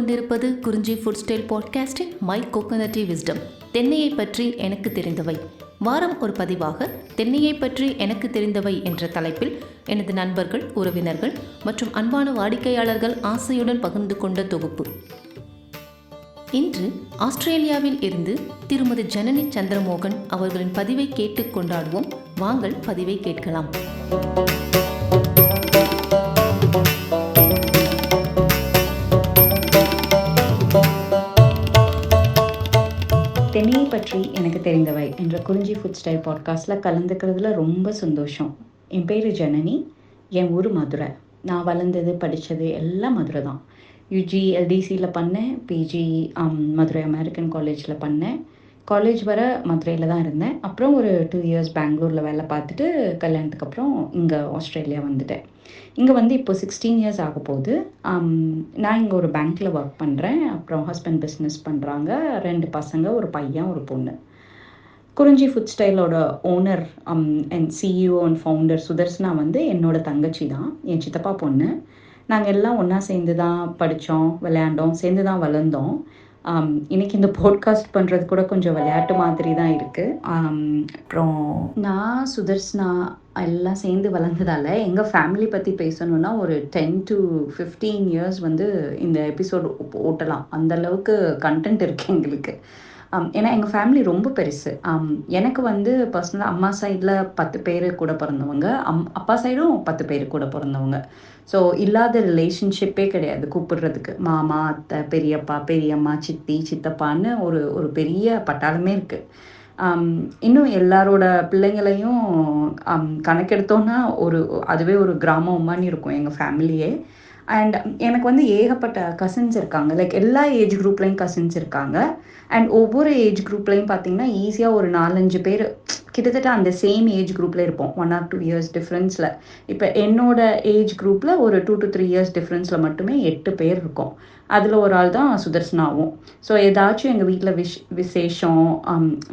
கொண்டிருப்பது Kurinji food style பாட்காஸ்டின் my coconutty wisdom தென்னையை பற்றி எனக்கு தெரிந்தவை. வாரம் ஒரு பதிவாக தென்னையை பற்றி எனக்கு தெரிந்தவை என்ற தலைப்பில் எனது நண்பர்கள் உறவினர்கள் மற்றும் அன்பான வாடிக்கையாளர்கள் ஆசையுடன் பகிர்ந்து கொண்ட தொகுப்பு. இன்று ஆஸ்திரேலியாவில் இருந்து திருமதி ஜனனி சந்திரமோகன் அவர்களின் பதிவை கேட்டு கொண்டாடுவோம். வாங்கள் பதிவை கேட்கலாம். சென்னையை பற்றி எனக்கு தெரிந்தவை என்ற குறிஞ்சி ஃபுட் ஸ்டைல் பாட்காஸ்ட்டில் கலந்துக்கிறதுல ரொம்ப சந்தோஷம். என் பேர் ஜனனி என் ஊர் மதுரை. நான் வளர்ந்தது படித்தது எல்லாம் மதுரை தான். யூஜி எல்டிசியில் பண்ணேன் பிஜி மதுரை அமெரிக்கன் காலேஜில் பண்ணேன். காலேஜ் வர மதுரையில் தான் இருந்தேன். அப்புறம் ஒரு டூ இயர்ஸ் பெங்களூரில் வேலை பார்த்துட்டு கல்யாணத்துக்கு அப்புறம் இங்கே ஆஸ்திரேலியா வந்துட்டேன். இங்கே வந்து இப்போ சிக்ஸ்டீன் இயர்ஸ் ஆக போகுது. Um, நான் இங்கே ஒரு பேங்க்கில் ஒர்க் பண்ணுறேன் அப்புறம் ஹஸ்பண்ட் பிஸ்னஸ் பண்ணுறாங்க ரெண்டு பசங்க ஒரு பையன் ஒரு பொண்ணு. Kurinji food ஸ்டைலோட owner and CEO and founder Sudharsana வந்து என்னோட தங்கச்சி தான். என் சித்தப்பா பொண்ணு. நாங்கள் எல்லாம் ஒன்றா சேர்ந்து தான் படித்தோம் விளையாண்டோம் சேர்ந்து தான் வளர்ந்தோம். ஆம், இன்னைக்கு இந்த போட்காஸ்ட் பண்ணுறது கூட கொஞ்சம் விளையாட்டு மாதிரி தான் இருக்குது அப்புறம் நான் சுதர்ஷ்னா எல்லாம் சேர்ந்து வளர்ந்ததால் எங்கள் ஃபேமிலி பற்றி பேசணுன்னா ஒரு டென் டு ஃபிஃப்டீன் இயர்ஸ் வந்து இந்த எபிசோடு ஓட்டலாம். அந்த அளவுக்கு கண்டென்ட் இருக்குது எங்களுக்கு. ஏன்னா எங்கள் ஃபேமிலி ரொம்ப பெருசு. ஆம், எனக்கு வந்து பர்சனலாக அம்மா சைடில் பத்து பேர் கூட பிறந்தவங்க. அம் அப்பா சைடும் பத்து பேர் கூட பிறந்தவங்க. ஸோ இல்லாத ரிலேஷன்ஷிப்பே கிடையாது. கூப்பிடுறதுக்கு. மாமா அத்தை பெரியப்பா பெரியம்மா சித்தி சித்தப்பான்னு ஒரு ஒரு பெரிய பட்டாளமே இருக்குது இன்னும் எல்லாரோட பிள்ளைங்களையும் கணக்கெடுத்தோன்னா ஒரு அதுவே ஒரு கிராமம் மாதிரி இருக்கும் எங்கள் ஃபேமிலியே அண்ட் எனக்கு வந்து ஏகப்பட்ட கசின்ஸ் இருக்காங்க. லைக் எல்லா ஏஜ் குரூப்லேயும் கசின்ஸ் இருக்காங்க. அண்ட் ஒவ்வொரு ஏஜ் குரூப்லேயும் பார்த்தீங்கன்னா ஈஸியாக ஒரு நாலஞ்சு பேர் கிட்டத்தட்ட அந்த சேம் ஏஜ் குரூப்பில் இருப்போம். ஒன் ஆர் டூ இயர்ஸ் டிஃப்ரென்ஸில் இப்போ என்னோட ஏஜ் குரூப்பில் ஒரு டூ டு த்ரீ இயர்ஸ் டிஃப்ரென்ஸில் மட்டுமே எட்டு பேர் இருக்கோம். அதில் ஒரு ஆள் தான் சுதர்சனாவும். ஸோ ஏதாச்சும் எங்கள் வீட்டில் விஷ் விசேஷம்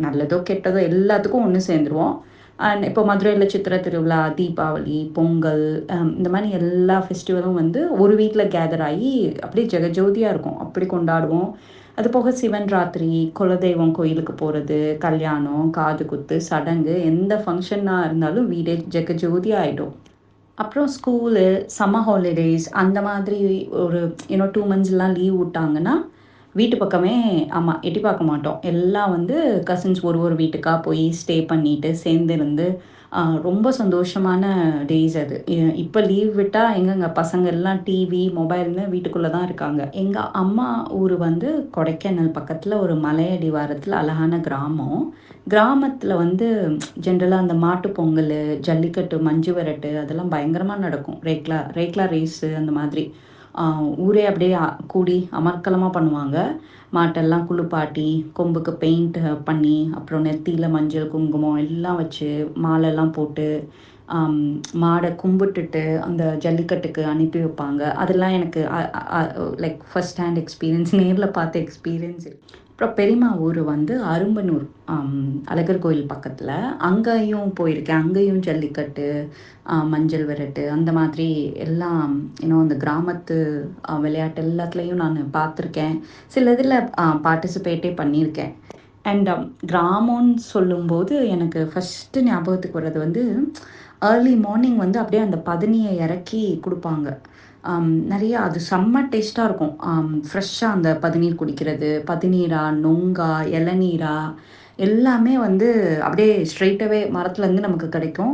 நல்லதோ கெட்டதோ எல்லாத்துக்கும் ஒன்று சேர்ந்துருவோம். அண்ட் இப்போ மதுரையில் சித்திர திருவிழா தீபாவளி பொங்கல் இந்த மாதிரி எல்லா ஃபெஸ்டிவலும் வந்து ஒரு வீட்டில் கேதர் ஆகி அப்படியே ஜெகஜோதியாக இருக்கும். அப்படி கொண்டாடுவோம். அது போக சிவன் ராத்திரி குலதெய்வம் கோயிலுக்கு போகிறது கல்யாணம் காது குத்து சடங்கு எந்த ஃபங்க்ஷனாக இருந்தாலும் வீடே ஜெகஜோதி ஆகிடும் அப்புறம் ஸ்கூலு சம்மர் ஹாலிடேஸ் அந்த மாதிரி ஒரு இன்னும் டூ மந்த்ஸ்லாம் லீவ் விட்டாங்கன்னா வீட்டு பக்கமே ஆமாம் எட்டி பார்க்க மாட்டோம். எல்லாம் வந்து கசின்ஸ் ஒரு ஒரு வீட்டுக்காக போய் ஸ்டே பண்ணிட்டு சேர்ந்து இருந்து ரொம்ப சந்தோஷமான டேஸ் அது. இப்போ லீவ் விட்டால் எங்கங்க? பசங்க எல்லாம் டிவி மொபைல்னு வீட்டுக்குள்ளே தான் இருக்காங்க. எங்கள் அம்மா ஊர் வந்து கொடைக்கானல் பக்கத்தில் ஒரு மலையடிவாரத்தில் அழகான கிராமம். கிராமத்தில் வந்து ஜென்ரலாக அந்த மாட்டு பொங்கல் ஜல்லிக்கட்டு மஞ்சு விரட்டு அதெல்லாம் பயங்கரமாக நடக்கும். ரேக்லா ரேக்லா ரேஸு அந்த மாதிரி. ஊரே அப்படியே கூடி அமர்க்கலமாக பண்ணுவாங்க. மாட்டெல்லாம் குளிப்பாட்டி கொம்புக்கு பெயிண்ட் பண்ணி அப்புறம் நெத்தியில் மஞ்சள் குங்குமம் எல்லாம் வச்சு மாலைலாம் போட்டு மாடை கும்பிட்டுட்டு அந்த ஜல்லிக்கட்டுக்கு அனுப்பி வைப்பாங்க. அதெல்லாம் எனக்கு லைக் ஃபஸ்ட் ஹேண்ட் எக்ஸ்பீரியன்ஸ் நேரில் பார்த்த எக்ஸ்பீரியன்ஸ் அப்புறம் பெரியம்மா ஊர் வந்து அரும்பனூர் அழகர் கோயில் பக்கத்தில். அங்கேயும் போயிருக்கேன். அங்கேயும் ஜல்லிக்கட்டு மஞ்சள் விரட்டு அந்த மாதிரி எல்லாம் இன்னும் அந்த கிராமத்து விளையாட்டு எல்லாத்துலேயும் நான் பார்த்துருக்கேன். சில இதில் பார்ட்டிசிபேட்டே பண்ணியிருக்கேன். அண்ட் um, கிராமம்னு சொல்லும்போது எனக்கு ஃபஸ்ட்டு ஞாபகத்துக்கு வர்றது வந்து ஏர்லி மார்னிங் வந்து அப்படியே அந்த பதனியை இறக்கி கொடுப்பாங்க. நிறைய அது செம்ம டேஸ்ட்டாக இருக்கும். ஃப்ரெஷ்ஷாக அந்த பதநீர் குடிக்கிறது பதநீரா நொங்கா இளநீரா எல்லாமே வந்து அப்படியே ஸ்ட்ரெயிட்டாகவே மரத்துலேருந்து நமக்கு கிடைக்கும்.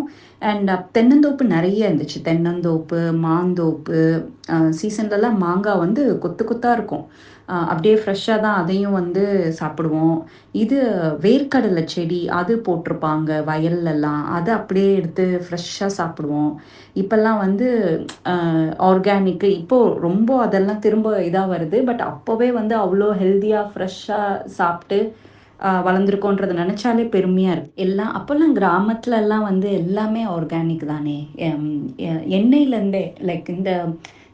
அண்ட் தென்னந்தோப்பு நிறைய இருந்துச்சு. தென்னந்தோப்பு மாந்தோப்பு சீசன்லலாம் மாங்காய் வந்து கொத்து கொத்தாக இருக்கும். அப்படியே ஃப்ரெஷ்ஷாக தான் அதையும் வந்து சாப்பிடுவோம். இது வேர்க்கடலை செடி அது போட்டிருப்பாங்க வயல்லலாம். அதை அப்படியே எடுத்து ஃப்ரெஷ்ஷாக சாப்பிடுவோம். இப்போல்லாம் வந்து ஆர்கானிக்கு இப்போது ரொம்ப அதெல்லாம் திரும்ப இதாக வருது. பட் அப்போவே வந்து அவ்வளோ ஹெல்த்தியாக ஃப்ரெஷ்ஷாக சாப்பிட்டு வளர்ந்துருக்கோன்றதை நினச்சாலே பெருமையாக இருக்கு. எல்லாம் அப்போல்லாம் கிராமத்துல எல்லாம் வந்து எல்லாமே ஆர்கானிக் தானே. எண்ணெயிலேருந்தே லைக் இந்த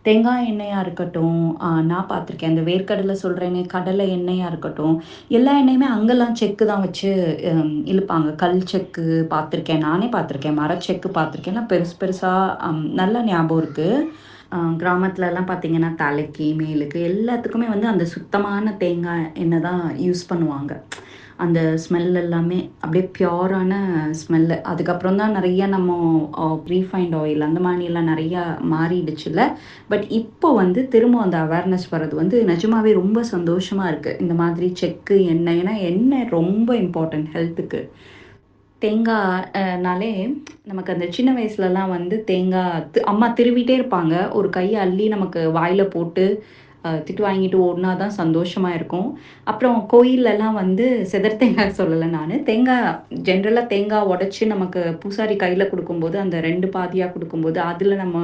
தேங்காய் எண்ணெயாக இருக்கட்டும் நான் பார்த்துருக்கேன். அந்த வேர்க்கடலை சொல்கிறேனே கடலை எண்ணெயாக இருக்கட்டும். எல்லா எண்ணெயுமே அங்கெல்லாம் செக்கு தான் வச்சு இழுப்பாங்க. கல் செக்கு பார்த்துருக்கேன். நானே பார்த்துருக்கேன். மரச்செக்கு பார்த்துருக்கேன். எல்லாம் பெருசு பெருசாக நல்ல ஞாபகம் இருக்குது கிராமத்துலலாம் பார்த்தீங்கன்னா தலைக்கு மேலுக்கு எல்லாத்துக்குமே வந்து அந்த சுத்தமான தேங்காய் எண்ணெய் தான் யூஸ் பண்ணுவாங்க. அந்த ஸ்மெல் எல்லாமே அப்படியே பியோரான ஸ்மெல்லு அதுக்கப்புறம் தான் நிறைய நம்ம ரீஃபைண்ட் ஆயில் அந்த மாதிரிலாம் நிறையா மாறிடுச்சுல பட் இப்போ வந்து திரும்ப அந்த அவேர்னஸ் வர்றது வந்து நிஜமாவே ரொம்ப சந்தோஷமாக இருக்குது இந்த மாதிரி செக்கு எண்ணெய் ஏன்னா எண்ணெய் ரொம்ப இம்பார்ட்டன்ட் ஹெல்த்துக்கு தேங்காய்னாலே நமக்கு அந்த சின்ன வயசுலலாம் வந்து தேங்காய் அம்மா திருவிட்டே இருப்பாங்க. ஒரு கையை அள்ளி நமக்கு வாயில் போட்டு திட்டு வாங்கிட்டு ஓடினா தான் சந்தோஷமாக இருக்கும். அப்புறம் கோயில்லலாம் வந்து செதர் தேங்காய் சொல்லலை நான். தேங்காய் ஜென்ரலாக தேங்காய் உடச்சி நமக்கு பூசாரி கையில் கொடுக்கும்போது அந்த ரெண்டு பாதியாக கொடுக்கும்போது அதில் நம்ம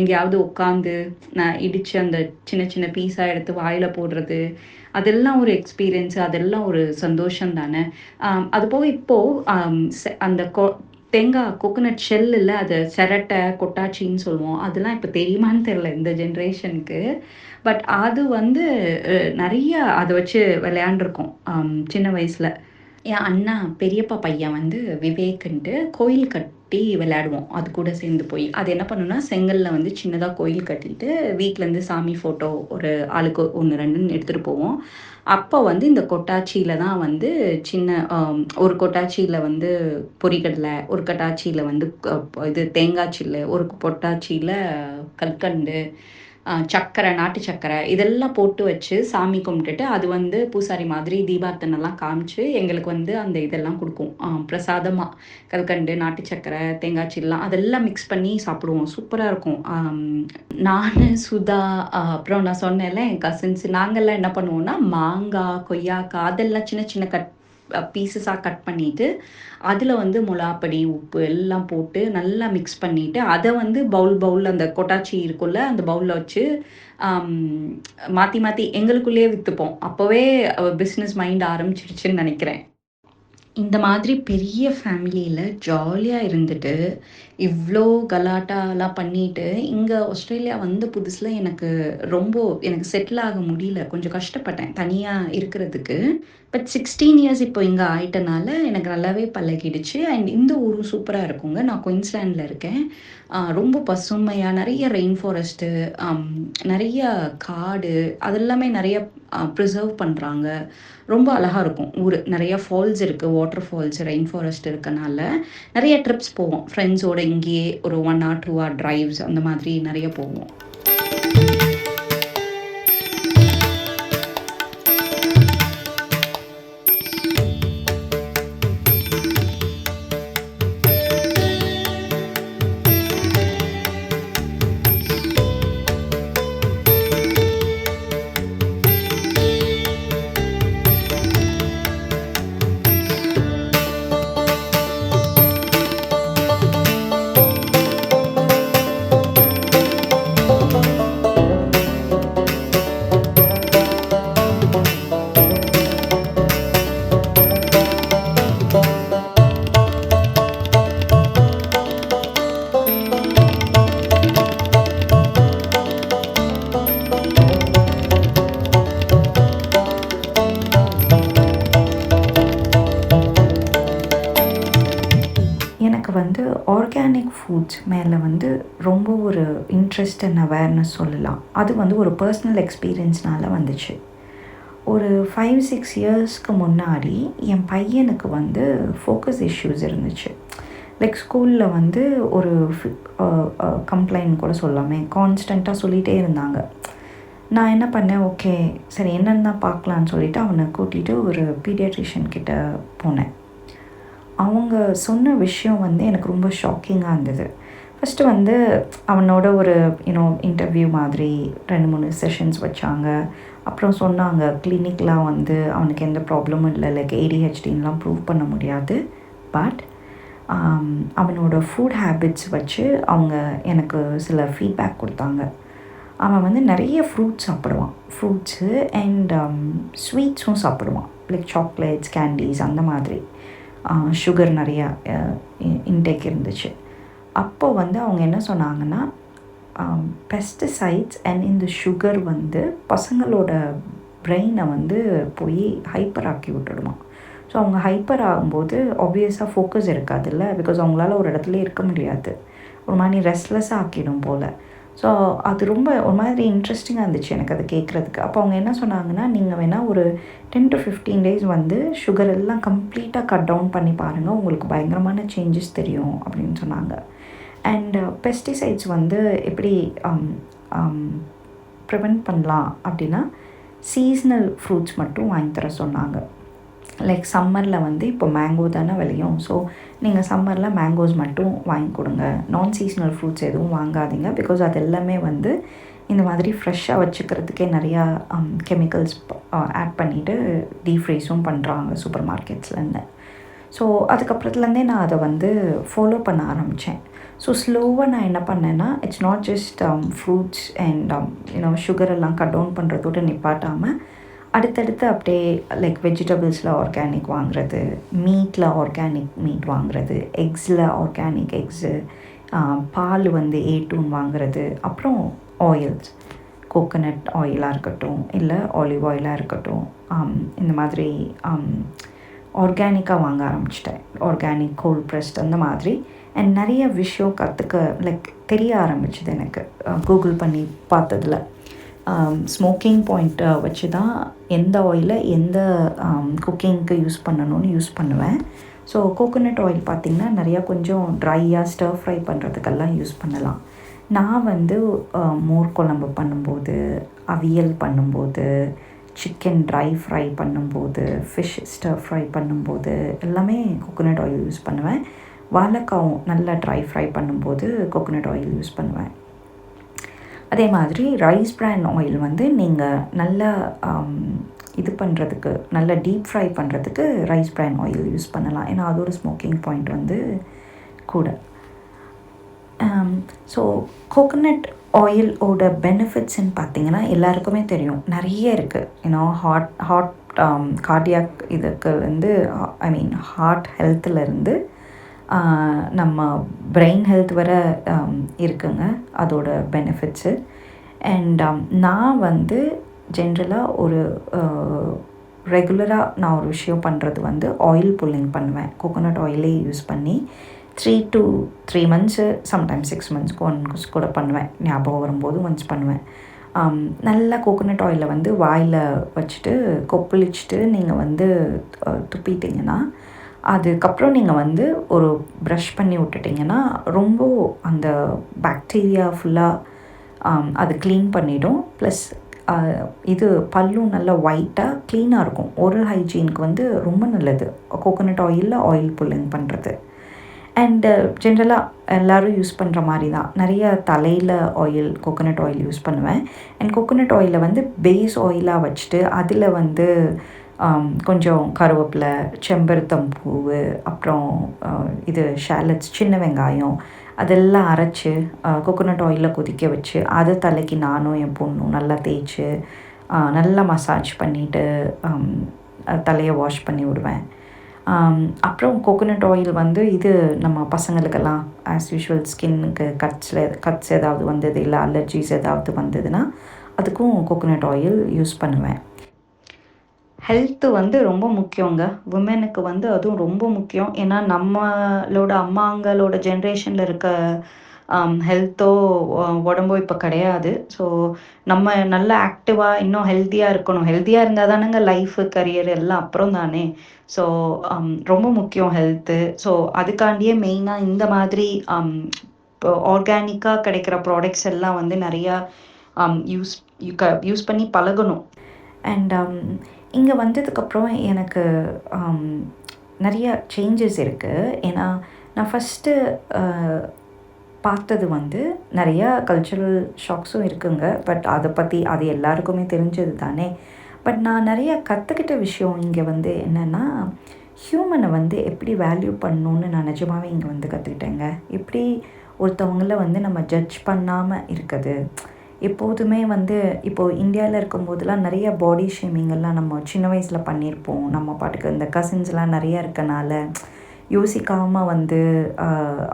எங்கேயாவது உட்காந்து நான் இடித்து அந்த சின்ன சின்ன பீஸாக எடுத்து வாயில் போடுறது அதெல்லாம் ஒரு எக்ஸ்பீரியன்ஸு அதெல்லாம் ஒரு சந்தோஷம் தானே. அது போக இப்போது அந்த கொ தேங்காய் கோகோனட் ஷெல் இல்லை அது செரட்டை கொட்டாச்சின்னு சொல்லுவோம். அதெல்லாம் இப்போ தெரியுமான்னு தெரில இந்த ஜென்ரேஷனுக்கு பட் அது வந்து நிறைய அதை வச்சு விளையாண்டுருக்கோம் சின்ன வயசில். என் அண்ணா பெரியப்பா பையன் வந்து விவேக்குன்ட்டு கோயில் கட்டி விளையாடுவோம். அது கூட சேர்ந்து போய். அது என்ன பண்ணுன்னா செங்கல்ல வந்து சின்னதாக கோயில் கட்டிட்டு வீட்டிலேருந்து சாமி ஃபோட்டோ ஒரு ஆளுக்கு ஒன்று ரெண்டுன்னு எடுத்துகிட்டு போவோம். அப்போ வந்து இந்த கொட்டாச்சியில் தான் வந்து சின்ன ஒரு கொட்டாச்சியில் வந்து பொறிகடலை ஒரு கொட்டாச்சியில் வந்து இது தேங்காய் சில்லு ஒரு பொட்டாச்சியில் கற்கண்டு சக்கரை நாட்டு சக்கரை இதெல்லாம் போட்டு வச்சு சாமி கும்பிட்டுட்டு அது வந்து பூசாரி மாதிரி தீபார்த்தனெல்லாம் காமிச்சு எங்களுக்கு வந்து அந்த இதெல்லாம் கொடுக்கும். பிரசாதமாக கல்கண்டு நாட்டு சக்கரை தேங்காய் சில்லாம் அதெல்லாம் மிக்ஸ் பண்ணி சாப்பிடுவோம். சூப்பராக இருக்கும். நான் சுதா அப்புறம் நான் சொன்னேன்ல என் கசின்ஸ் நாங்கள்லாம் என்ன பண்ணுவோம்னா மாங்காய் கொய்யாக்காய் அதெல்லாம் சின்ன சின்ன கட் பீசஸாக கட் பண்ணிவிட்டு அதில் வந்து மிளாப்பொடி உப்பு எல்லாம் போட்டு நல்லா மிக்ஸ் பண்ணிவிட்டு அதை வந்து பவுல் பவுல் அந்த கொட்டாச்சி இருக்குல்ல அந்த பவுலில் வச்சு மாற்றி மாற்றி எங்களுக்குள்ளேயே விற்றுப்போம் அப்போவே பிஸ்னஸ் மைண்ட் ஆரம்பிச்சிருச்சுன்னு நினைக்கிறேன். இந்த மாதிரி பெரிய ஃபேமிலியில் ஜாலியாக இருந்துட்டு இவ்வளோ கலாட்டாலாம் பண்ணிட்டு இங்கே ஆஸ்திரேலியா வந்த புதுசில் எனக்கு ரொம்ப எனக்கு செட்டில் ஆக முடியல. கொஞ்சம் கஷ்டப்பட்டேன் தனியாக இருக்கிறதுக்கு. பட் சிக்ஸ்டீன் இயர்ஸ் இப்போ இங்கே ஆயிட்டனால எனக்கு நல்லாவே பழகிடுச்சு. அண்ட் இந்த ஊரும் சூப்பராக இருக்குங்க. நான் குயின்ஸ்லாண்டில் இருக்கேன். ரொம்ப பசுமையாக நிறைய ரெயின் ஃபாரஸ்ட்டு நிறைய காடு அதெல்லாமே நிறைய ப்ரிசர்வ் பண்ணுறாங்க ரொம்ப அழகாக இருக்கும் ஊர். நிறைய ஃபால்ஸ் இருக்குது வாட்டர் ஃபால்ஸ் ரெயின் ஃபாரஸ்ட் இருக்கனால. நிறைய ட்ரிப்ஸ் போவோம். ஃப்ரெண்ட்ஸோட இங்கேயே ஒரு one or two or drives அந்த மாதிரி நிறைய போவோம். ஒரு இன்ட்ரெஸ்ட் அண்ட் அவேர்னஸ் சொல்லலாம். அது வந்து ஒரு பர்சனல் எக்ஸ்பீரியன்ஸ்னால வந்துச்சு. ஒரு ஃபைவ் சிக்ஸ் இயர்ஸ்க்கு முன்னாடி என் பையனுக்கு வந்து ஃபோக்கஸ் இஷ்யூஸ் இருந்துச்சு. லைக் ஸ்கூலில் வந்து ஒரு கம்ப்ளைண்ட் கூட சொல்லாமே கான்ஸ்டண்ட்டாக சொல்லிகிட்டே இருந்தாங்க. நான் என்ன பண்ணேன்? ஓகே சரி என்னென்ன பார்க்கலான்னு சொல்லிட்டு அவனை கூட்டிகிட்டு ஒரு பீடியாட்ரிஷியன் கிட்ட போனேன். அவங்க சொன்ன விஷயம் வந்து எனக்கு ரொம்ப ஷாக்கிங்காக இருந்தது. ஃபஸ்ட்டு வந்து அவனோட ஒரு யூனோ இன்டர்வியூ மாதிரி ரெண்டு மூணு செஷன்ஸ் வச்சாங்க. அப்புறம் சொன்னாங்க கிளினிக்லாம் வந்து அவனுக்கு எந்த ப்ராப்ளமும் இல்லை. லைக் ஏடிஹெச்டின்லாம் ப்ரூவ் பண்ண முடியாது. பட் um, அவனோட ஃபுட் ஹேபிட்ஸ் வச்சு அவங்க எனக்கு சில ஃபீட்பேக் கொடுத்தாங்க. அவன் வந்து நிறைய ஃப்ரூட்ஸ் சாப்பிடுவான். ஃப்ரூட்ஸு அண்ட் ஸ்வீட்ஸும் சாப்பிடுவான். லைக் சாக்லேட்ஸ் கேண்டீஸ் அந்த மாதிரி. சுகர் நிறையா இன்டேக் இருந்துச்சு. அப்போ வந்து அவங்க என்ன சொன்னாங்கன்னா பெஸ்டிசைட்ஸ் அண்ட் இந்த சுகர் வந்து பசங்களோட பிரெயினை வந்து போய் ஹைப்பர் ஆக்கி விட்டுடுமா. ஸோ அவங்க ஹைப்பர் ஆகும்போது ஆப்வியஸாக ஃபோக்கஸ் இருக்காதுல்ல பிகாஸ் அவங்களால ஒரு இடத்துல இருக்க முடியாது. ஒரு மாதிரி ரெஸ்ட்லெஸ்ஸாக ஆக்கிடும் போல். ஸோ அது ரொம்ப ஒரு மாதிரி இன்ட்ரெஸ்டிங்காக இருந்துச்சு எனக்கு அதை கேட்குறதுக்கு அப்போ அவங்க என்ன சொன்னாங்கன்னா நீங்கள் வேணால் ஒரு டென் டு ஃபிஃப்டீன் டேஸ் வந்து சுகர் எல்லாம் கம்ப்ளீட்டாக கட் டவுன் பண்ணி பாருங்கள் உங்களுக்கு பயங்கரமான சேஞ்சஸ் தெரியும் அப்படின்னு சொன்னாங்க. அண்ட் பெஸ்டிசைட்ஸ் வந்து எப்படி um, um, ப்ரிவெண்ட் பண்ணலாம் அப்படின்னா சீஸ்னல் ஃப்ரூட்ஸ் மட்டும் வாங்கி தர சொன்னாங்க. லைக் சம்மரில் வந்து இப்போ மேங்கோ தானே விளையும். ஸோ நீங்கள் சம்மரில் மேங்கோஸ் மட்டும் வாங்கி கொடுங்க. நான் சீஸ்னல் ஃப்ரூட்ஸ் எதுவும் வாங்காதீங்க. பிகாஸ் அது எல்லாமே வந்து இந்த மாதிரி ஃப்ரெஷ்ஷாக வச்சுக்கிறதுக்கே நிறையா கெமிக்கல்ஸ் ஆட் பண்ணிவிட்டு டீஃப்ரீஸும் பண்ணுறாங்க சூப்பர் மார்க்கெட்ஸ்லேருந்து ஸோ அதுக்கப்புறத்துலேருந்தே நான் அதை வந்து ஃபாலோ பண்ண ஆரம்பித்தேன் ஸோ ஸ்லோவாக நான் என்ன பண்ணேன்னா it's not just fruits and you know sugar எல்லாம் கட் டவுன் பண்ணுறதோட நிப்பாட்டாமல் அடுத்தடுத்து அப்படியே லைக் வெஜிடபிள்ஸில் ஆர்கானிக் வாங்குறது மீட்டில் ஆர்கானிக் மீட் வாங்குறது எக்ஸில் ஆர்கானிக் எக்ஸு பால் வந்து ஏ டூன் வாங்குறது அப்புறம் ஆயில்ஸ் கோகனட் ஆயிலாக இருக்கட்டும் இல்லை ஆலிவ் ஆயிலாக இருக்கட்டும் இந்த மாதிரி ஆர்கானிக்காக வாங்க ஆரம்பிச்சிட்டேன். ஆர்கானிக் கோல்ட் ப்ரெஸ்ட் அந்த மாதிரி. அண்ட் நிறைய விஷயம் கற்றுக்க லைக் தெரிய ஆரம்பிச்சது எனக்கு. கூகுள் பண்ணி பார்த்ததில். ஸ்மோக்கிங் பாயிண்ட்டை வச்சு தான் எந்த ஆயிலை எந்த um, குக்கிங்க்கு யூஸ் பண்ணணும்னு யூஸ் பண்ணுவேன். ஸோ கோகோனட் ஆயில் பார்த்திங்கன்னா நிறையா கொஞ்சம் ட்ரையாக ஸ்டர் ஃப்ரை பண்ணுறதுக்கெல்லாம் யூஸ் பண்ணலாம். நான் வந்து uh, மோர் குழம்பு பண்ணும்போது அவியல் பண்ணும்போது சிக்கன் ட்ரை ஃப்ரை பண்ணும்போது ஃபிஷ் ஸ்டர் ஃப்ரை பண்ணும்போது எல்லாமே கோகோனட் ஆயில் யூஸ் பண்ணுவேன். வாழைக்காவும் நல்லா ட்ரை ஃப்ரை பண்ணும்போது கோகோனட் ஆயில் யூஸ் பண்ணுவேன். அதே மாதிரி ரைஸ் பிரான் ஆயில் வந்து நீங்கள் நல்லா இது பண்ணுறதுக்கு நல்ல டீப் ஃப்ரை பண்ணுறதுக்கு ரைஸ் பிரான் ஆயில் யூஸ் பண்ணலாம். ஏன்னா அது ஒரு ஸ்மோக்கிங் பாயிண்ட் வந்து கூட. ஸோ கோகோனட் ஆயிலோட பெனிஃபிட்ஸ்ன்னு பார்த்தீங்கன்னா எல்லாருக்குமே தெரியும். நிறைய இருக்குது ஏன்னா ஹார்ட் ஹார்ட் கார்டியாக் இதுக்கு வந்து ஐ மீன் ஹார்ட் ஹெல்த்துலேருந்து நம்ம பிரெயின் ஹெல்த் வர இருக்குங்க. அதோட பெனிஃபிட்ஸு அண்ட் நான் வந்து ஜென்ரலாக ஒரு ரெகுலராக நான் ஒரு விஷயம் பண்ணுறது வந்து ஆயில் புல்லிங் பண்ணுவேன். கோகோனட் ஆயிலே யூஸ் பண்ணி three to three months sometimes six மந்த்ஸ்க்கு ஒன்ஸ் கூட பண்ணுவேன். ஞாபகம் வரும்போது ஒன்ஸ் பண்ணுவேன். நல்லா கோகோனட் ஆயிலை வந்து வாயில் வச்சுட்டு கொப்பளிச்சுட்டு நீங்கள் வந்து துப்பிட்டிங்கன்னா அதுக்கப்புறம் நீங்கள் வந்து ஒரு ப்ரஷ் பண்ணி விட்டுட்டிங்கன்னா ரொம்ப அந்த பாக்டீரியா ஃபுல்லாக அது க்ளீன் பண்ணிடும். ப்ளஸ் இது பல்லும் நல்லா ஒயிட்டாக க்ளீனாக இருக்கும். ஓரல் ஹைஜீனுக்கு வந்து ரொம்ப நல்லது. கோகோனட் ஆயிலில் ஆயில் புல்லிங் பண்ணுறது அண்டு ஜென்ரலாக எல்லோரும் யூஸ் பண்ணுற மாதிரி தான். நிறைய தலையில் ஆயில் கோகோனட் ஆயில் யூஸ் பண்ணுவேன். அண்ட் கோகோனட் ஆயிலை வந்து பேஸ் ஆயிலாக வச்சுட்டு அதில் வந்து கொஞ்சம் கருவேப்பிலை செம்பருத்தம் பூவு அப்புறம் இது ஷேலட்ஸ் சின்ன வெங்காயம் அதெல்லாம் அரைச்சி கோகோனட் ஆயிலில் கொதிக்க வச்சு அதை தலைக்கு நானும் என் பொண்ணும் நல்லா தேய்ச்சி நல்லா மசாஜ் பண்ணிவிட்டு தலையை வாஷ் பண்ணி விடுவேன். அப்புறம் கோகோனட் ஆயில் வந்து இது நம்ம பசங்களுக்கெல்லாம் ஆஸ் யூஷுவல் ஸ்கின்னுக்கு கட்ஸில் கட்ஸ் ஏதாவது வந்தது இல்லை அலர்ஜிஸ் ஏதாவது வந்ததுன்னா அதுக்கும் கோகோனட் ஆயில் யூஸ் பண்ணுவேன். ஹெல்த்து வந்து ரொம்ப முக்கியங்க. உமனுக்கு வந்து அதுவும் ரொம்ப முக்கியம். ஏன்னா நம்மளோட அம்மாங்களோட ஜென்ரேஷனில் இருக்க ஹெல்த்தோ உடம்போ இப்போ கிடையாது. ஸோ நம்ம நல்லா ஆக்டிவாக இன்னும் ஹெல்த்தியாக இருக்கணும். ஹெல்த்தியாக இருந்தால் தானேங்க லைஃபு கரியர் எல்லாம் அப்புறம் தானே. ஸோ ரொம்ப முக்கியம் ஹெல்த்து ஸோ அதுக்காண்டியே மெயினாக இந்த மாதிரி இப்போ ஆர்கானிக்காக கிடைக்கிற ப்ராடக்ட்ஸ் எல்லாம் வந்து நிறையா யூஸ் யூஸ் பண்ணி பழகணும். அண்ட் இங்கே வந்ததுக்கப்புறம் எனக்கு um, நிறைய சேஞ்சஸ் இருக்குது ஏன்னா நான் ஃபஸ்ட்டு பார்த்தது வந்து நிறையா கல்ச்சுரல் ஷாக்ஸும் இருக்குங்க. பட் அதை பற்றி அது எல்லாருக்குமே தெரிஞ்சது தானே. பட் நான் நிறைய கற்றுக்கிட்ட விஷயம் இங்கே வந்து என்னென்னா ஹியூமனை வந்து எப்படி வேல்யூ பண்ணணுன்னு நான் நிஜமாகவே இங்கே வந்து கற்றுக்கிட்டேங்க எப்படி ஒருத்தவங்கள வந்து நம்ம ஜட்ஜ் பண்ணாமல் இருக்குது எப்போதுமே வந்து இப்போது இந்தியாவில் இருக்கும்போதெல்லாம் நிறைய பாடி ஷேமிங் எல்லாம் நம்ம சின்ன வயசில் பண்ணியிருப்போம். நம்ம பாட்டுக்கு இந்த கசின்ஸ்லாம் நிறையா இருக்கனால யோசிக்காமல் வந்து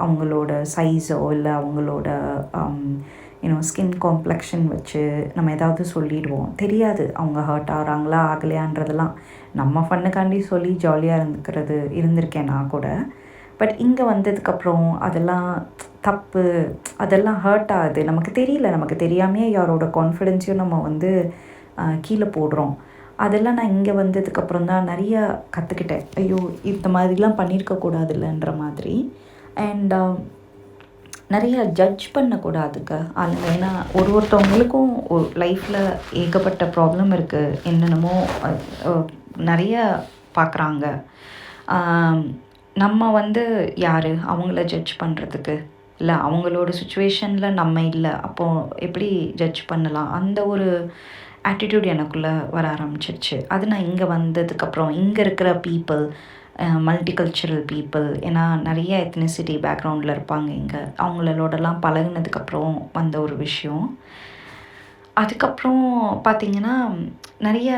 அவங்களோட சைஸோ இல்லை அவங்களோட யூனோ ஸ்கின் காம்ப்ளெக்ஷன் வச்சு நம்ம ஏதாவது சொல்லிடுவோம். தெரியாது அவங்க ஹர்ட் ஆகிறாங்களா ஆகலையான்றதெல்லாம். நம்ம ஃபண்ணுக்காண்டி சொல்லி ஜாலியாக இருந்துக்கிறது இருந்திருக்கேன் நான் கூட. பட் இங்கே வந்ததுக்கப்புறம் அதெல்லாம் தப்பு அதெல்லாம் ஹர்ட் ஆகுது. நமக்கு தெரியல நமக்கு தெரியாமையே யாரோட கான்ஃபிடென்ஸையும் நம்ம வந்து கீழே போடுறோம். அதெல்லாம் நான் இங்கே வந்ததுக்கப்புறம் தான் நிறைய கற்றுக்கிட்டேன் ஐயோ இந்த மாதிரிலாம் பண்ணியிருக்கக்கூடாது இல்லைன்ற மாதிரி. அண்ட் நிறைய ஜட்ஜ் பண்ணக்கூடாதுங்க ஆளுங்க. ஏன்னா ஒரு ஒருத்தவங்களுக்கும் லைஃப்பில் ஏகப்பட்ட ப்ராப்ளம் இருக்குது என்னென்னமோ நிறைய பார்க்குறாங்க நம்ம வந்து யார்? அவங்கள ஜட்ஜ் பண்ணுறதுக்கு இல்லை அவங்களோட சுச்சுவேஷனில் நம்ம இல்லை அப்போது எப்படி ஜட்ஜ் பண்ணலாம்? அந்த ஒரு ஆட்டிடியூட் எனக்குள்ளே வர ஆரம்பிச்சிருச்சு. அது நான் இங்கே வந்ததுக்கப்புறம் இங்கே இருக்கிற பீப்புள் மல்டி கல்ச்சுரல் பீப்புள் ஏன்னா நிறைய எத்னிசிட்டி பேக்ரவுண்டில் இருப்பாங்க இங்கே. அவங்களோடலாம் பழகுனதுக்கப்புறம் வந்த ஒரு விஷயம். அதுக்கப்புறம் பார்த்தீங்கன்னா நிறைய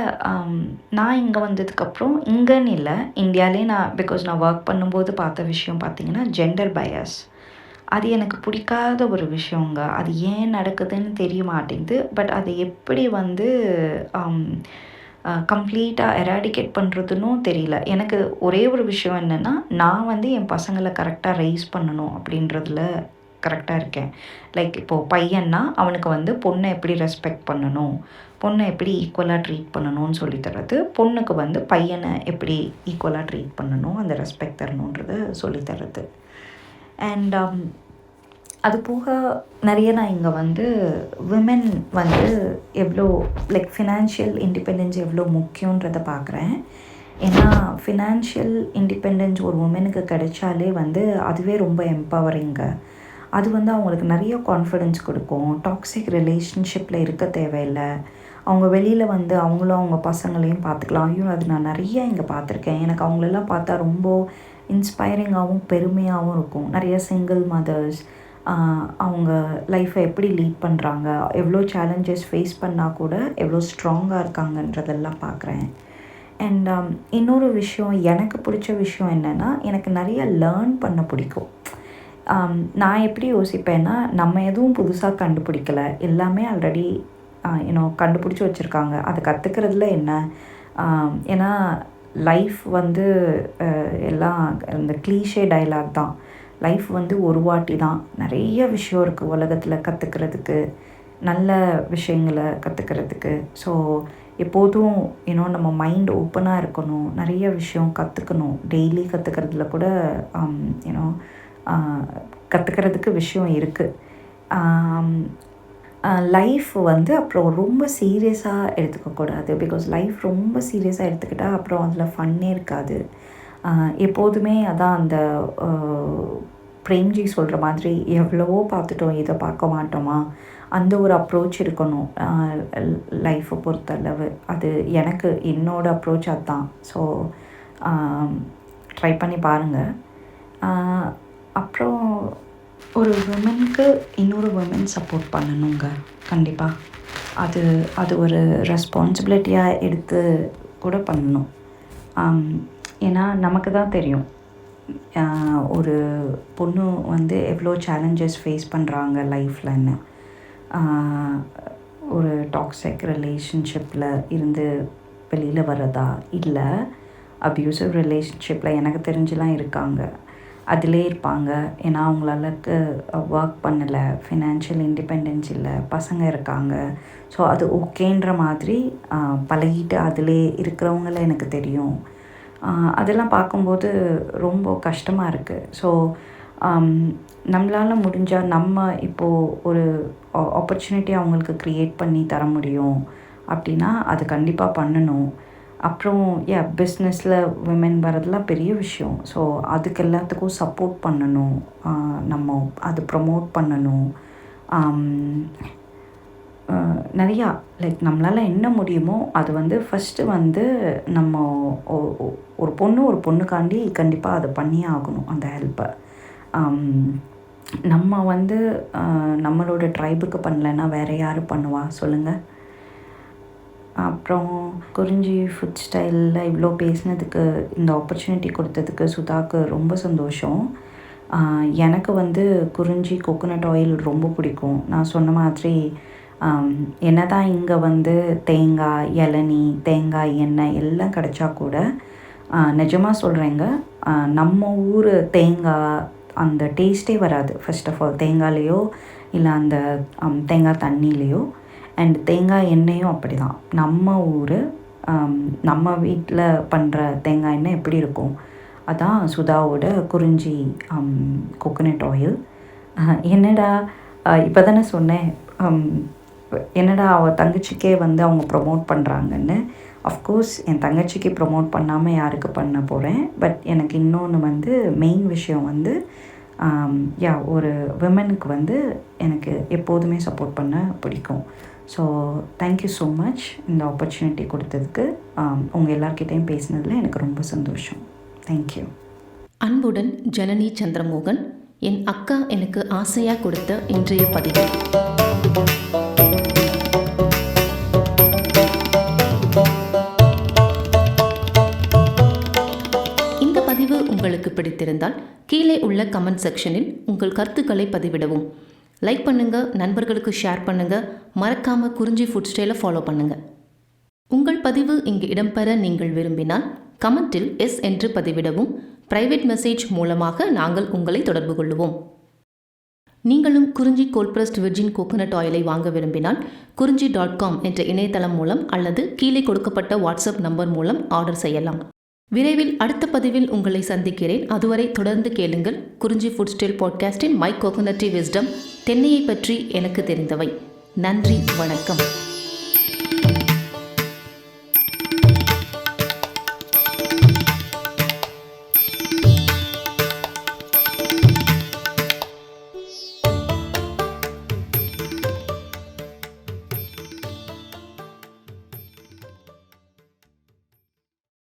நான் இங்கே வந்ததுக்கப்புறம் இங்கேன்னு இல்லை இந்தியாவிலே நான் பிகாஸ் நான் ஒர்க் பண்ணும்போது பார்த்த விஷயம் பார்த்தீங்கன்னா ஜெண்டர் பயஸ் அது எனக்கு பிடிக்காத ஒரு விஷயங்க. அது ஏன் நடக்குதுன்னு தெரிய மாட்டேங்குது பட் அதை எப்படி வந்து கம்ப்ளீட்டாக எராடிகேட் பண்ணுறதுன்னும் தெரியல. எனக்கு ஒரே ஒரு விஷயம் என்னென்னா நான் வந்து என் பசங்களை கரெக்டாக ரைஸ் பண்ணணும் அப்படின்றதுல கரெக்டாக இருக்கேன். லைக் இப்போது பையன்னா அவனுக்கு வந்து பொண்ணை எப்படி ரெஸ்பெக்ட் பண்ணணும்? பொண்ணை எப்படி ஈக்குவலாக ட்ரீட் பண்ணணும்னு சொல்லி தர்றது பொண்ணுக்கு வந்து பையனை எப்படி ஈக்குவலாக ட்ரீட் பண்ணணும்? அந்த ரெஸ்பெக்ட் தரணுன்றதை சொல்லி தர்றது அண்ட் um, அது போக நிறைய நான் இங்கே வந்து விமென் வந்து எவ்வளோ லைக் ஃபினான்ஷியல் இண்டிபெண்டன்ஸ் எவ்வளோ முக்கியன்றத பார்க்குறேன் ஏன்னா ஃபினான்ஷியல் இண்டிபெண்டன்ஸ் ஒரு உமனுக்கு கிடைச்சாலே வந்து அதுவே ரொம்ப எம்பவரிங்க அது வந்து அவங்களுக்கு நிறைய கான்ஃபிடென்ஸ் கொடுக்கும். டாக்ஸிக் ரிலேஷன்ஷிப்பில் இருக்க தேவையில்லை. அவங்க வெளியில் வந்து அவங்களும் அவங்க பசங்களையும் பார்த்துக்கலாம். ஐயோ அது நான் நிறைய இங்கே பார்த்துருக்கேன். எனக்கு அவங்களெல்லாம் பார்த்தா ரொம்ப இன்ஸ்பைரிங்காகவும் பெருமையாகவும் இருக்கும். நிறைய சிங்கிள் மதர்ஸ் அவங்க லைஃப்பை எப்படி லீட் பண்ணுறாங்க எவ்வளோ சேலஞ்சஸ் ஃபேஸ் பண்ணால் கூட எவ்வளோ ஸ்ட்ராங்காக இருக்காங்கன்றதெல்லாம் பார்க்குறேன். அண்ட் இன்னொரு விஷயம் எனக்கு பிடிச்ச விஷயம் என்னென்னா எனக்கு நிறைய லேர்ன் பண்ண பிடிக்கும். நான் எப்படி யோசிப்பேன்னா நம்ம எதுவும் புதுசாக கண்டுபிடிக்கல. எல்லாமே ஆல்ரெடி யூனோ கண்டுபிடிச்சி வச்சுருக்காங்க. அதை கற்றுக்கிறதுல என்ன? ஏன்னா லைஃப் வந்து எல்லாம் இந்த க்ளீஷே டைலாக் தான். லைஃப் வந்து ஒரு வாட்டி தான். நிறைய விஷயம் இருக்குது உலகத்தில் கற்றுக்கிறதுக்கு நல்ல விஷயங்களை கற்றுக்கிறதுக்கு ஸோ எப்போதும் யூனோ நம்ம மைண்ட் ஓப்பனாக இருக்கணும். நிறைய விஷயம் கற்றுக்கணும் டெய்லி கற்றுக்கிறதுல கூட um, யூனோ கற்றுக்கிறதுக்கு விஷயம் இருக்குது லைஃப் வந்து அப்புறம் ரொம்ப சீரியஸாக எடுத்துக்கக்கூடாது பிகாஸ் லைஃப் ரொம்ப சீரியஸாக எடுத்துக்கிட்டால் அப்புறம் அதில் ஃபன்னே இருக்காது. எப்போதுமே அதான் அந்த பிரேம்ஜி சொல்கிற மாதிரி எவ்வளவோ பார்த்துட்டோம் இதை பார்க்க மாட்டோமா? அந்த ஒரு அப்ரோச் இருக்கணும். லைஃப்பை பொறுத்தளவு. அது எனக்கு என்னோட அப்ரோச் அதுதான் ஸோ ட்ரை பண்ணி பாருங்கள் அப்புறம் ஒரு உமனுக்கு இன்னொரு உமன் சப்போர்ட் பண்ணணுங்க. கண்டிப்பாக அது அது ஒரு ரெஸ்பான்சிபிலிட்டியாக எடுத்து கூட பண்ணணும். ஏன்னா நமக்கு தான் தெரியும். ஒரு பொண்ணு வந்து எவ்வளோ சேலஞ்சஸ் ஃபேஸ் பண்ணுறாங்க லைஃப்லன்னு ஒரு டாக்ஸிக் ரிலேஷன்ஷிப்பில் இருந்து வெளியில் வர்றதா? இல்லை அப்யூசிவ் ரிலேஷன்ஷிப்பில் எனக்கு தெரிஞ்சுலாம் இருக்காங்க. அதிலே இருப்பாங்க. ஏன்னா அவங்களாலக்கு ஒர்க் பண்ணலை. ஃபினான்ஷியல் இண்டிபெண்டன்ஸ் இல்லை. பசங்க இருக்காங்க. ஸோ அது ஓகேன்ற மாதிரி பழகிட்டு அதிலே இருக்கிறவங்கள எனக்கு தெரியும். அதெல்லாம் பார்க்கும்போது ரொம்ப கஷ்டமாக இருக்குது ஸோ நம்மளால் முடிஞ்சால் நம்ம இப்போது ஒரு ஆப்பர்ச்சுனிட்டி அவங்களுக்கு க்ரியேட் பண்ணி தர முடியும். அப்படின்னா அது கண்டிப்பாக பண்ணணும். அப்புறம் ஏ பிஸ்னஸில் விமென் வரதெல்லாம் பெரிய விஷயம். ஸோ அதுக்கு எல்லாத்துக்கும் சப்போர்ட் பண்ணணும். நம்ம அது ப்ரமோட் பண்ணணும். நிறையா லைக் நம்மளால் என்ன முடியுமோ அது வந்து ஃபஸ்ட்டு வந்து நம்ம ஒ- ஒரு பொண்ணு ஒரு பொண்ணுக்காண்டி கண்டிப்பாக அதை பண்ணியே ஆகணும் அந்த ஹெல்ப்பை நம்ம வந்து நம்மளோட ட்ரைபுக்கு பண்ணலைன்னா வேறு யார் பண்ணுவா? சொல்லுங்கள் அப்புறம் குறிஞ்சி ஃபுட் ஸ்டைலில் இவ்வளோ பேசினதுக்கு இந்த ஆப்பர்ச்சுனிட்டி கொடுத்ததுக்கு சுதாக்கு ரொம்ப சந்தோஷம். எனக்கு வந்து குறிஞ்சி கோகோனட் ஆயில் ரொம்ப பிடிக்கும். நான் சொன்ன மாதிரி என்ன தான் இங்கே வந்து தேங்காய் இளநி தேங்காய் எண்ணெய் எல்லாம் கிடச்சா கூட நிஜமாக சொல்கிறேங்க நம்ம ஊர் தேங்காய் அந்த டேஸ்ட்டே வராது. ஃபர்ஸ்ட் ஆஃப் ஆல் தேங்காயிலையோ இல்லை அந்த தேங்காய் தண்ணியிலையோ அண்ட் தேங்காய் எண்ணெயும் அப்படி தான் நம்ம ஊர் um, நம்ம வீட்டில் பண்ணுற தேங்காய் எண்ணெய் எப்படி இருக்கும்? அதான் சுதாவோட குறிஞ்சி um, கோகோனட் ஆயில் என்னடா இப்போ தானே சொன்னேன். Um, என்னடா அவள் தங்கச்சிக்கே வந்து அவங்க ப்ரொமோட் பண்ணுறாங்கன்னு அஃப்கோர்ஸ் என் தங்கச்சிக்கு ப்ரொமோட் பண்ணாமல் யாருக்கு பண்ண போகிறேன் பட் எனக்கு இன்னொன்று வந்து மெயின் விஷயம் வந்து யா ஒரு விமனுக்கு வந்து எனக்கு எப்போதுமே சப்போர்ட் பண்ண பிடிக்கும். So thank you so much இந்த ஆப்பர்ச்சுனிட்டி கொடுத்ததுக்கு. உங்கள் எல்லார்கிட்டையும் பேசினதில் எனக்கு ரொம்ப சந்தோஷம். தேங்க்யூ அன்புடன் ஜனனி சந்திரமோகன் என் அக்கா எனக்கு ஆசையாக கொடுத்த இன்றைய பதிவு. பிடித்திருந்தால் கீழே உள்ள கமெண்ட் செக்ஷனில் உங்கள் கருத்துக்களை பதிவிடவும். லைக் பண்ணுங்க நண்பர்களுக்கு ஷேர் பண்ணுங்க மறக்காம குறிஞ்சி ஃபுட் ஸ்டைலை ஃபாலோ பண்ணுங்க. உங்கள் பதிவு இங்கு இடம்பெற நீங்கள் விரும்பினால் கமெண்டில் எஸ் என்று பதிவிடவும் பிரைவேட் மெசேஜ் மூலமாக நாங்கள் உங்களை தொடர்பு கொள்வோம் நீங்களும் குறிஞ்சி கோல்பிரஸ்ட் விர்ஜின் கோகனட் ஆயிலை வாங்க விரும்பினால் குறிஞ்சி டாட் காம் என்ற இணையதளம் மூலம் அல்லது கீழே கொடுக்கப்பட்ட வாட்ஸ்அப் நம்பர் மூலம் ஆர்டர் செய்யலாம். விரைவில் அடுத்த பதிவில் உங்களை சந்திக்கிறேன். அதுவரை தொடர்ந்து கேளுங்கள். குறிஞ்சி ஃபுட் ஸ்டைல் பாட்காஸ்டின் மை கோகோனட்ரி விஸ்டம் தென்னையை பற்றி எனக்கு தெரிந்தவை. நன்றி வணக்கம்.